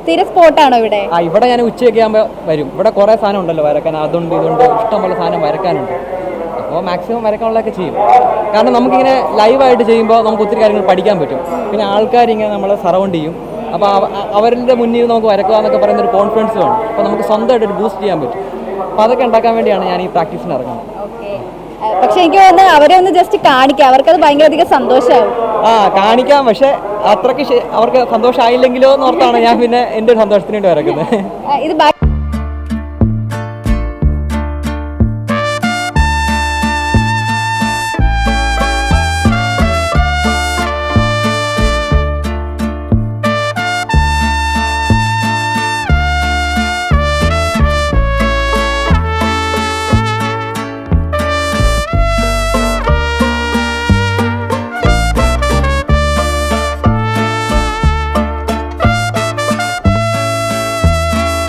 സ്ഥിര സ്പോട്ടാണോ ഇവിടെ? ആ ഇവിടെ ഞാൻ ഉച്ചയൊക്കെ ആകുമ്പോൾ വരും. ഇവിടെ കുറേ സാധനം ഉണ്ടല്ലോ വരക്കാൻ. അതുണ്ട് ഇതുണ്ട്. ഇഷ്ടംപോലെ സാധനം വരക്കാനുണ്ട്. അപ്പോൾ മാക്സിമം വരക്കാനുള്ളതൊക്കെ ചെയ്യും. കാരണം നമുക്കിങ്ങനെ ലൈവായിട്ട് ചെയ്യുമ്പോൾ നമുക്ക് ഒത്തിരി കാര്യങ്ങൾ പഠിക്കാൻ പറ്റും. പിന്നെ ആൾക്കാരിങ്ങനെ നമ്മളെ സറൗണ്ട് ചെയ്യും. അപ്പോൾ അവരുടെ മുന്നിൽ നമുക്ക് വരക്കുക എന്നൊക്കെ പറയുന്ന ഒരു കോൺഫിഡൻസ് വേണം. അപ്പോൾ നമുക്ക് സ്വന്തമായിട്ട് ഒരു ബൂസ്റ്റ് ചെയ്യാൻ പറ്റും. അപ്പോൾ അതൊക്കെ ഉണ്ടാക്കാൻ വേണ്ടിയാണ് ഞാൻ ഈ പ്രാക്ടീസിന് ഇറങ്ങുന്നത്. പക്ഷെ എനിക്ക് തോന്നുന്നു അവരെ ഒന്ന് ജസ്റ്റ് കാണിക്കാം. അവർക്കത് ഭയങ്കര അധികം സന്തോഷമാവും ആ കാണിക്കാം. പക്ഷേ അത്രയ്ക്ക് അവർക്ക് സന്തോഷമായില്ലെങ്കിലോ എന്ന് ഓർത്താണ് ഞാൻ പിന്നെ എന്റെ ഒരു സന്തോഷത്തിന് വേണ്ടി വരക്കുന്നത് ഇത്